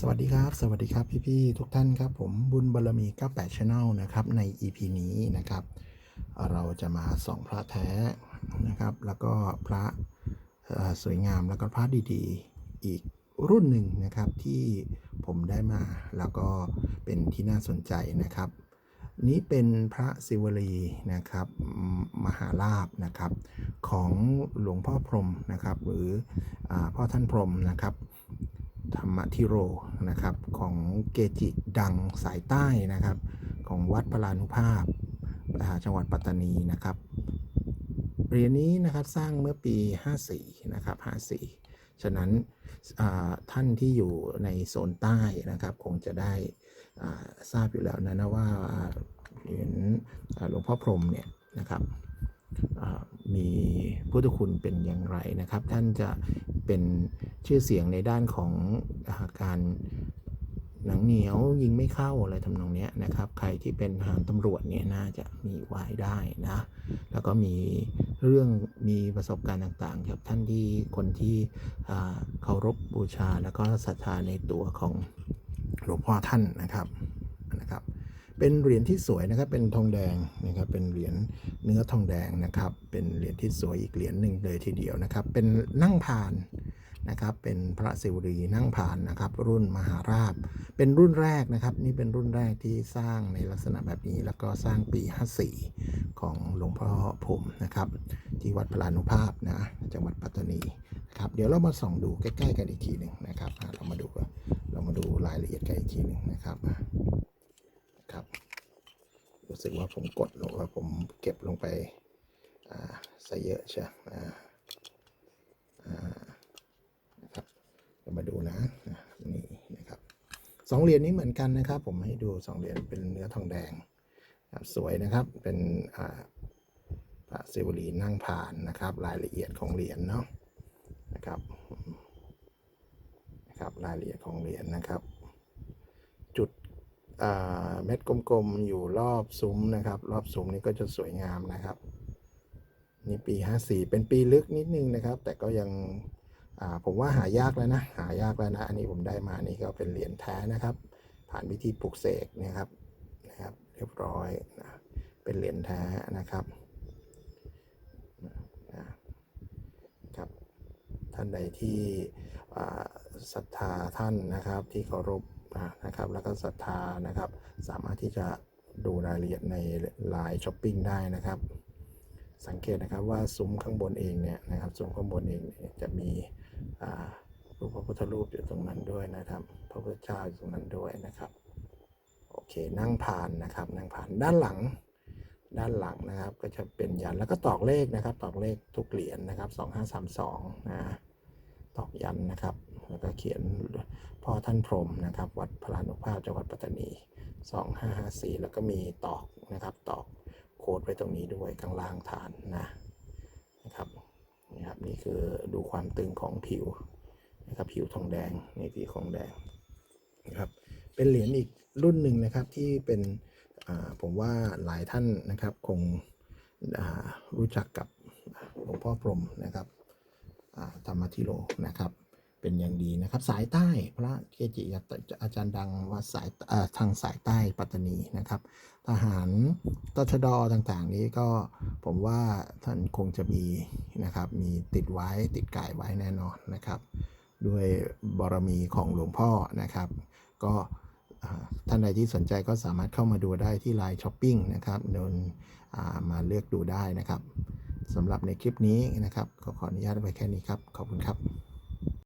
สวัสดีครับ สวัสดีครับพี่ๆทุกท่านครับ ผมบุญบารมี 98 Channel นะครับ ใน EP นี้นะครับ เราจะมาส่องพระแท้นะครับ แล้วก็พระสวยงามแล้วก็พระดีๆ อีกรุ่นหนึ่งนะครับที่ผมได้มาแล้วก็เป็นที่น่าสนใจนะครับ นี้เป็นพระศิวลีนะครับมหาลาบนะครับ ของหลวงพ่อพรมนะครับ หรืออพ่อท่านพรมนะครับ ธรรมทิโรนะครับของเกจิดังสายใต้นะครับ ของวัดพลานุภาพอ่าจังหวัดปัตตานีนะครับเหรียญนี้นะครับสร้างเมื่อปี 54 นะครับ 54 ฉะนั้นท่านที่อยู่ในโซนใต้นะครับ คงจะได้ทราบอยู่แล้วนะนะว่าเหรียญหลวงพ่อพรหมเนี่ยนะครับมีพุทธคุณเป็นอย่างไรนะครับ ท่านจะ เป็นชื่อเสียงในด้านของอาการหนังเหนียวยิงไม่เข้าอะไรทำนองนี้นะครับ ใครที่เป็นทหารตำรวจเนี่ยน่าจะมีไว้ได้นะ แล้วก็มีเรื่องมีประสบการณ์ต่างๆครับท่านที่คนที่เคารพบูชาแล้วก็ศรัทธาในตัวของหลวงพ่อท่านนะครับ เป็นเหรียญที่สวยนะครับ เป็นทองแดงนะครับ เป็นเหรียญเนื้อทองแดงนะครับ เป็นเหรียญที่สวยอีกเหรียญหนึ่งเลยทีเดียวนะครับ เป็นนั่งพานนะครับ เป็นพระศิวรีนั่งพานนะครับ รุ่นมหาราบ เป็นรุ่นแรกนะครับ นี่เป็นรุ่นแรกที่สร้างในลักษณะแบบนี้ แล้วก็สร้างปี 54 ของหลวงพ่อผมนะครับ ที่วัดพลานุภาพนะ จังหวัดปัตตานีนะครับ เดี๋ยวเรามาส่องดูใกล้ ๆ กันอีกทีหนึ่งนะครับ เรามาดูเรามาดูรายละเอียดกันอีกทีหนึ่งนะครับอะครับ รู้สึกว่าผมกดลงว่าผมเก็บลงไปอ่าซะเยอะใช่อ่าอ่านะครับเรามาดูนะนี่นะครับสองเหรียญนี้เหมือนกันนะครับ ผมให้ดูสองเหรียญเป็นเนื้อทองแดงสวยนะครับเป็นอ่าพระศิวลีนั่งผ่านนะครับ รายละเอียดของเหรียญเนาะนะครับนะครับรายละเอียดของเหรียญนะครับ เม็ดกลมๆ อยู่รอบซุ้มนะครับ รอบซุ้มนี่ก็จะสวยงามนะครับ นี่ปี 54 เป็นปีลึกนิดนึงนะครับ แต่ก็ยังผมว่าหายากแล้วนะ หายากแล้วนะ อันนี้ผมได้มานี่ก็เป็นเหรียญแท้นะครับ ผ่านวิธีปลูกเสกนะครับนะครับ เรียบร้อยนะเป็นเหรียญแท้นะครับนะครับท่านใดที่ศรัทธาท่านนะครับที่เคารพ นะครับ แล้วก็ศรัทธานะครับ สามารถที่จะดูรายละเอียดในไลน์ช้อปปิ้งได้นะครับ สังเกตนะครับว่าซุ้มข้างบนเองเนี่ยนะครับซุ้มข้างบนเองเนี่ยจะมีรูปพระพุทธรูปอยู่ตรงนั้นด้วยนะครับ พระพุทธเจ้าอยู่ตรงนั้นด้วยนะครับ โอเคนั่งผ่านนะครับ นั่งผ่านด้านหลังด้านหลังนะครับก็จะเป็นยันแล้วก็ตอกเลขนะครับ ตอกเลขทุกเหรียญนะครับ 2532นะ ตอกยันนะครับ แล้วก็เขียนพ่อท่านพรหมนะครับ วัดพลานุภาพจังหวัดปัตตานี 2554 แล้วก็มีตอกนะครับ ตอกโค้ดไว้ตรงนี้ด้วยข้างล่างฐานนะนะครับนี่ครับนี่คือดูความตึงของผิวนะครับผิวทองแดงนี่ผิวทองแดงนะครับเป็นเหรียญอีกรุ่นหนึ่งนะครับที่เป็นผมว่าหลายท่านนะครับคงรู้จักกับหลวงพ่อพรหมนะครับ ธรรมธิโลนะครับ เป็นอย่างดีนะครับ สายใต้พระเกจิอาจารย์ดังวัดสายาทางสายใต้ปัตตานีนะครับ ทหารตชดต่างๆ นี้ก็ผมว่าท่านคงจะมีนะครับมีติดไว้ติดกายไว้แน่นอนนะครับ ด้วยบารมีของหลวงพ่อนะครับ ก็ท่านใดที่สนใจก็สามารถเข้ามาดูได้ที่ไลน์ช้อปปิ้งนะครับโดนมาเลือกดูได้นะครับ สำหรับในคลิปนี้นะครับ ก็ขออนุญาตไว้แค่นี้ครับ ขอบคุณครับ